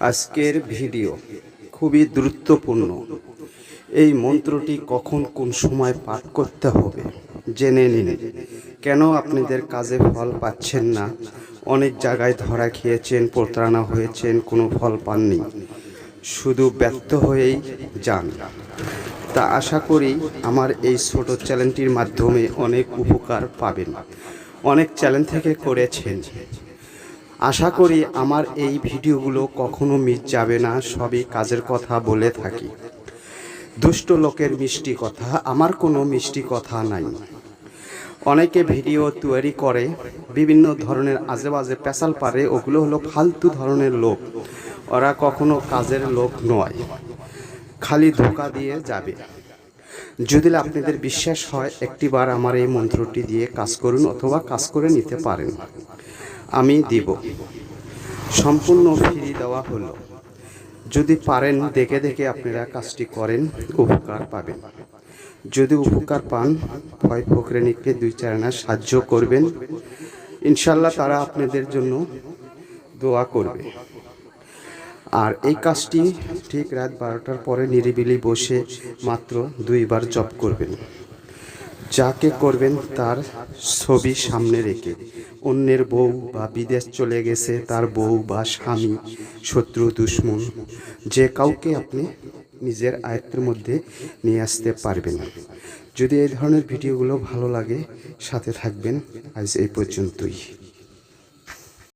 আজকের ভিডিও খুবই গুরুত্বপূর্ণ এই মন্ত্রটি কখন কোন সময় পাঠ করতে হবে জেনে নিন। কেন আপনাদের কাজে ফল পাচ্ছেন না? অনেক জায়গায় ধরা খেয়েছেন, প্রতারণা হয়েছেন, কোনো ফল পাননি। শুধু ব্যর্থ হয়েই যান। তা আশা করি আমার এই ছোট চ্যানেলটির মাধ্যমে অনেক উপকার পাবেন। অনেক চ্যানেল থেকে করেছেন। আশা করি আমার এই ভিডিওগুলো কখনো মিস যাবে না, সবই কাজের কথা বলে থাকি। দুষ্ট লোকের মিষ্টি কথা, আমার কোনো মিষ্টি কথা নাই। অনেকে ভিডিও তৈরি করে, বিভিন্ন ধরনের আজে বাজে পেশাল পারে, ওগুলো হলো ফালতু ধরনের লোক। ওরা কখনো কাজের লোক নয়, খালি ধোকা দিয়ে যাবে। যদি আপনাদের বিশ্বাস হয়, একটিবার আমার এই মন্ত্রটি দিয়ে কাজ করুন অথবা কাজ করে নিতে পারেন। আমি দিব। সম্পূর্ণ ফ্রি দেওয়া হলো। যদি পারেন, দেখে দেখে আপনারা কাজটি করেন, উপকার পাবেন। যদি উপকার পান, ভয় ফকরেনিকে দুই চারানা সাহায্য করবেন। ইনশাল্লাহ তারা আপনাদের জন্য দোয়া করবে। আর এই কাজটি ঠিক রাত বারোটার পরে নিরিবিলি বসে মাত্র দুইবার জপ করবেন। যাকে করবেন তার ছবি সামনে রেখে। অন্যের বউ বা বিদেশ চলে গেছে, তার বউ বা স্বামী, শত্রু, দুশ্মন, যে কাউকে আপনি নিজের আয়ত্তের মধ্যে নিয়ে আসতে পারবেন। যদি এই ধরনের ভিডিওগুলো ভালো লাগে, সাথে থাকবেন আজ এই পর্যন্তই।